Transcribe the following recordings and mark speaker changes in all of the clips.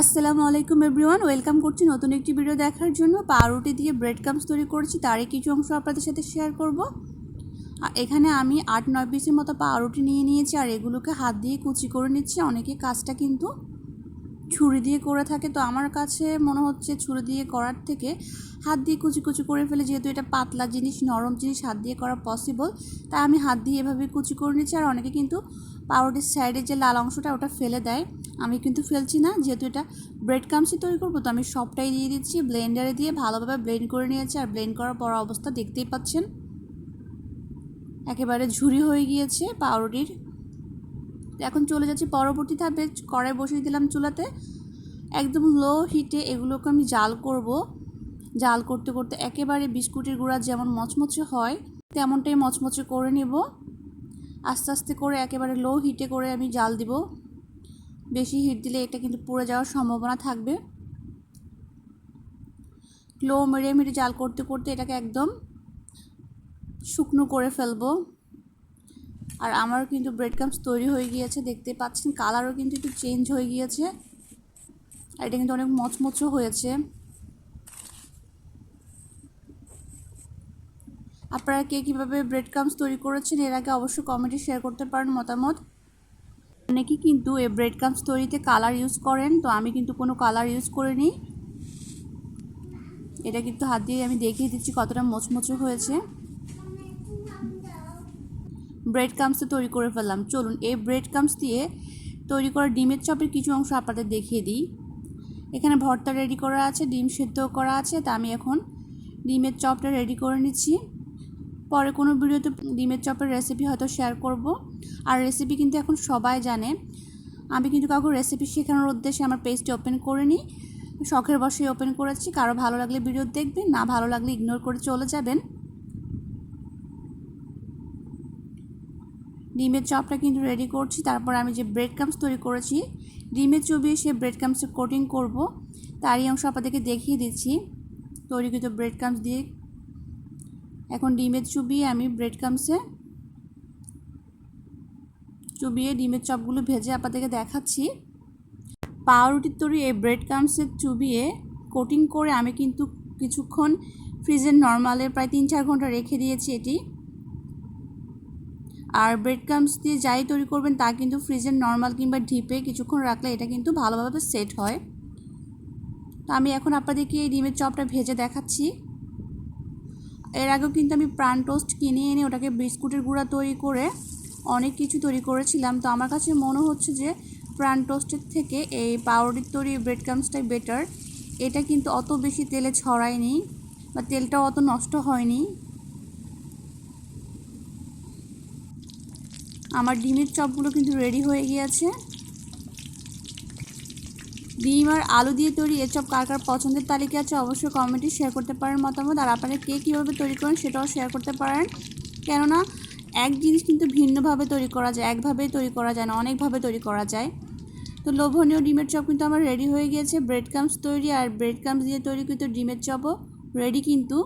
Speaker 1: আসসালামু আলাইকুম everyone, welcome করছি নতুন একটি ভিডিও দেখার জন্য। পাউরুটি দিয়ে ব্রেড কামস তৈরি করেছি, তারই কিছু অংশ আপনাদের সাথে শেয়ার করব। এখানে আমি আট নয় পিসের মতো পাউরুটি নিয়ে নিয়েছি, আর এগুলোকে হাত দিয়ে কুচি করে নিচ্ছি। অনেকে কাজটা কিন্তু ছুরি দিয়ে করে থাকে, তো আমার কাছে মনে হচ্ছে ছুরি দিয়ে করার থেকে হাত দিয়ে কুচি কুচি করে ফেলে, যেহেতু এটা পাতলা জিনিস, নরম জিনিস, হাত দিয়ে করা পসিবল তাই আমি হাত দিয়ে এভাবে কুচি করে নিচ্ছি, আর অনেকে কিন্তু পাউরুটির সাইডের যে লাল অংশটা ওটা ফেলে দেয়। আমি কিন্তু ফেলছি না, যেহেতু এটা ব্রেড কামসি তৈরি করব, তো আমি সবটাই দিয়ে দিচ্ছি ব্লেন্ডারে দিয়ে ভালোভাবে ব্লেন্ড করে নিয়েছি, আর ব্লেন্ড করার পর অবস্থা দেখতেই পাচ্ছেন। একেবারে ঝুরি হয়ে গিয়েছে পাউরুটির। এখন চলে যাচ্ছি পরবর্তী ধাপে। কড়াই বসিয়ে দিলাম চুলাতে। একদম লো হিটে এগুলোকে আমি জাল করব। জাল করতে করতে একেবারে বিস্কুটের গুঁড়া যেমন মচমচে হয়, তেমনটাই মচমচে করে নেব। আস্তে আস্তে করে একেবারে লো হিটে করে আমি জাল দিব। বেশি হিট দিলে এটা কিন্তু পুড়ে যাওয়ার সম্ভাবনা থাকবে। লো মেরে মেরে জাল করতে করতে এটাকে একদম শুকনো করে ফেলব। আর আমার কিন্তু ব্রেড কামস তৈরি হয়ে গিয়েছে, দেখতে পাচ্ছেন কালারও কিন্তু একটু চেঞ্জ হয়ে গিয়েছে। আর এটা কিন্তু অনেক মচমচও হয়েছে। আপনারা কে কীভাবে ব্রেড কামস তৈরি করেছেন, এর আগে অবশ্যই কমেন্টে শেয়ার করতে পারেন মতামত। অনেকেই কিন্তু এই ব্রেড কামস তৈরিতে কালার ইউজ করেন, তো আমি কিন্তু কোনো কালার ইউজ করিনি। এটা কিন্তু হাত দিয়ে আমি দেখিয়ে দিচ্ছি কতটা মোচমোচো হয়েছে। ব্রেড কামসে তৈরি করে ফেললাম। চলুন, এই ব্রেড কামস দিয়ে তৈরি করা ডিমের চপের কিছু অংশ আপনাদের দেখিয়ে দিই। এখানে ভর্তা রেডি করা আছে, ডিম সেদ্ধ করা আছে, তা আমি এখন ডিমের চপটা রেডি করে নিচ্ছি। পরে কোনো ভিডিওতে ডিমের চপের রেসিপি হয়তো শেয়ার করব। আর রেসিপি কিন্তু এখন সবাই জানে। আমি কিন্তু কাউকে রেসিপি শেখানোর উদ্দেশ্যে আমার পেজটি ওপেন করে নিই। শখের বসে ওপেন করেছি। কারও ভালো লাগলে ভিডিও দেখবেন, না ভালো লাগলে ইগনোর করে চলে যাবেন। ডিমের চপটা কিন্তু রেডি করছি। তারপর আমি যে ব্রেড কামস তৈরি করেছি, ডিমের চবিয়ে সে ব্রেড কামসে কোটিং করব। তারই অংশ আপনাদেরকে দেখিয়ে দিচ্ছি। তৈরিকৃত ব্রেড কামস দিয়ে। এখন ডিমের চুবিয়ে আমি ব্রেড কামসে চুবিয়ে ডিমের চপগুলো ভেজে আপনাদেরকে দেখাচ্ছি। পাউরুটির তৈরি এই ব্রেড কামসের চুবিয়ে কোটিং করে আমি কিন্তু কিছুক্ষণ ফ্রিজের নর্মালে প্রায় তিন চার ঘণ্টা রেখে দিয়েছি এটি। আর ব্রেড ক্রামস দিয়ে যাই তৈরি করবেন তা কিন্তু ফ্রিজের নর্মাল কিংবা ঢিপে কিছুক্ষণ রাখলে এটা কিন্তু ভালোভাবে সেট হয়। তো আমি এখন আপনাদেরকে এই ডিমের চপটা ভেজে দেখাচ্ছি। এর আগেও কিন্তু আমি প্রাণ টোস্ট কিনে এনে ওটাকে বিস্কুটের গুঁড়া তৈরি করে অনেক কিছু তৈরি করেছিলাম। তো আমার কাছে মনে হচ্ছে যে প্রাণ টোস্টের থেকে এই পাউরুটির তৈরি ব্রেড ক্রামসটাই বেটার এটা কিন্তু অত বেশি তেলে ছড়ায়নি বা তেলটাও অত নষ্ট হয়নি। আমার ডিমের চপগুলো কিন্তু রেডি হয়ে গিয়েছে। ডিম আর আলু দিয়ে তৈরি এ চপ কার কার পছন্দের তালিকা আছে অবশ্যই কমেন্টে শেয়ার করতে পারেন মতামত। আর আপনারা কে কীভাবে তৈরি করেন সেটাও শেয়ার করতে পারেন। কেননা এক জিনিস কিন্তু ভিন্নভাবে তৈরি করা যায়, একভাবেই তৈরি করা যায় না, অনেকভাবে তৈরি করা যায়। তো লোভনীয় ডিমের চপ কিন্তু আমার রেডি হয়ে গিয়েছে। ব্রেড কামস তৈরি আর ব্রেড কামস দিয়ে তৈরি কিন্তু ডিমের চপও রেডি কিন্তু।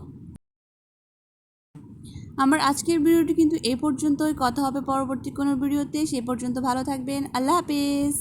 Speaker 1: আমার আজকের ভিডিওটি কিন্তু এ পর্যন্তই। কথা হবে পরবর্তী কোনো ভিডিওতে। সে পর্যন্ত ভালো থাকবেন। আল্লাহ হাফিজ।